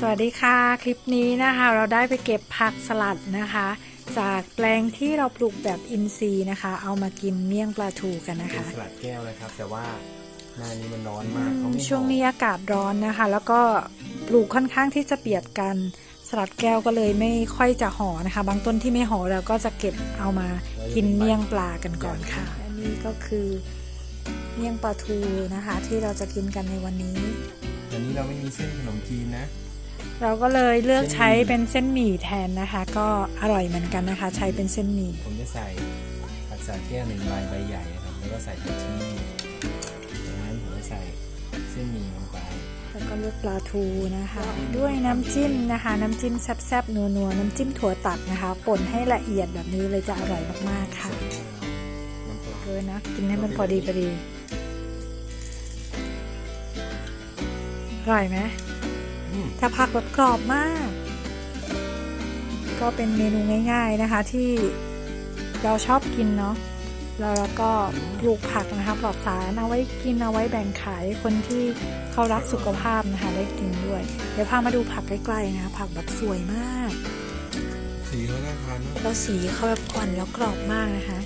สวัสดีค่ะ คลิปนี้นะคะ เราได้ไปเก็บผักสลัดนะคะ จากแปลงที่เราปลูกแบบอินทรีย์นะคะ เอามากินเมี่ยงปลาทูกันนะเป็นคะสลัดแก้วนะครับ แต่ว่าหน้านี้มันร้อนมากเขาไม่ช่วงนี้ห่ออากาศร้อนนะคะ แล้วก็ปลูกค่อนข้างที่จะเปียกกันสลัดแก้วก็เลยไม่ค่อยจะห่อนะคะ บางต้นที่ไม่ห่อเราก็จะเก็บเอามากินเมี่ยงปลากันก่อนค่ะอันนี้ก็คือเมี่ยงปลาทูนะคะ ที่เราจะกินกันในวันนี้วันนี้เราไม่มีเส้นขนมจีนนะ เราก็เลยเลือกเส้นหมี่ใช้เป็นเส้นหมี่แทนนะคะ ก็อร่อยเหมือนกันนะคะ ใช้เป็นเส้นหมี่ผมจะใส่ผักสลัดแก้วหนึ่งใบใบใหญ่นะครับแล้วก็ใส่ผักชีจากนั้นผมจะใส่เส้นหมี่ลงไปแล้วก็เลือกปลาทูนะคะ ด้วยน้ำจิ้มนะคะ น้ำจิ้มแซ่บๆนัวๆน้ำจิ้มถั่วตัดนะคะป่นให้ละเอียดแบบนี้เลยจะอร่อยมากๆค่ะน้ำปลาเกินนะกินให้มันพอดีพอดีอร่อยไหมอืม แต่ผักแบบกรอบมาก ก็เป็นเมนูง่ายๆนะคะที่เราชอบกินเนาะแล้วเราก็ปลูกผักนะคะปลอดสารเอาไว้กินเอาไว้แบ่งขายคนที่เขารักสุขภาพนะคะได้กินด้วย เดี๋ยวพามาดูผักใกล้ๆนะคะผักแบบสวยมาก สีเขาน่าทานมากแล้วสีเขาแบบอ่อนแล้วกรอบมากนะคะ